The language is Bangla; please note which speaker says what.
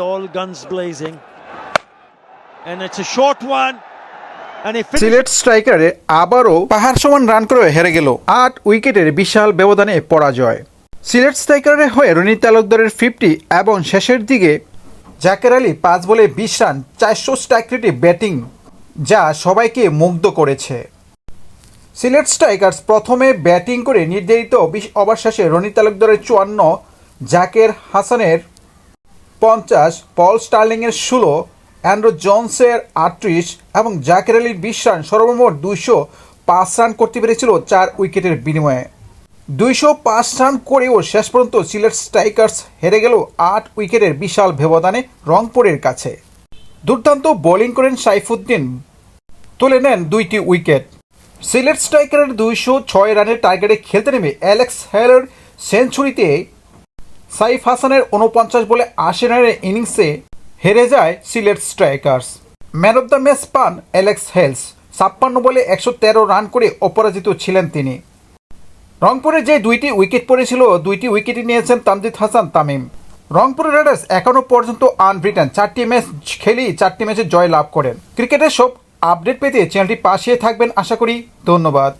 Speaker 1: all guns blazing. And it's a short one.
Speaker 2: Sylhet স্ট্রাইকারে আবারও পাহাড় সমান রান করে হেরে গেল আট উইকেটের বিশাল ব্যবধানে পরাজয় সিলেট স্ট্রাইকারের হয়ে রনি তালুকদারের ফিফটি এবং শেষের দিকে জাকের আলী পাঁচ বলে বিশ রান, চারশো স্ট্রাইক রেটে ব্যাটিং, যা সবাইকে মুগ্ধ করেছে সিলেট স্ট্রাইকার্স প্রথমে ব্যাটিং করে নির্ধারিত বিশ ওভার শেষে রনি তালুকদারের চুয়ান্ন, জাকের হাসানের পঞ্চাশ, পল স্টার্লিংয়ের ষোলো, অ্যান্ড্রো জোনসের আটত্রিশ এবং জাকের আলীর বিশ রান, সর্বমোট দুইশো পাঁচ রান করতে পেরেছিল চার উইকেটের বিনিময়ে। দুইশো পাঁচ রান করেও শেষ পর্যন্ত সিলেট স্ট্রাইকার্স হেরে গেল আট উইকেটের বিশাল ব্যবধানে রংপুরের কাছে। দুর্দান্ত বোলিং করেন সাইফুদ্দিন। তুলে নেন দুইটি উইকেট। সিলেট স্ট্রাইকারের দুইশো ছয় রানের টার্গেটে খেলতে নেমে অ্যালেক্স হেলের সেঞ্চুরিতে সাইফ হাসানের উনপঞ্চাশ বলে আশি রানের ইনিংসে হেরে যায় Sylhet strikers. Man of the match পান অ্যালেক্স হেলস। ছাপ্পান্ন বলে একশো তেরো রান করে অপরাজিত ছিলেন তিনি। রংপুরে যে দুইটি উইকেট পড়েছিল, দুইটি উইকেটই নিয়েছেন তামজিদ হাসান তামিম। রংপুর রাইডার্স এখনও পর্যন্ত আনব্রিটেন। চারটি ম্যাচ খেলেই চারটি ম্যাচে জয় লাভ করেন। ক্রিকেটের সব আপডেট পেতে চ্যানেলটি পাশে থাকবেন আশা করি। ধন্যবাদ।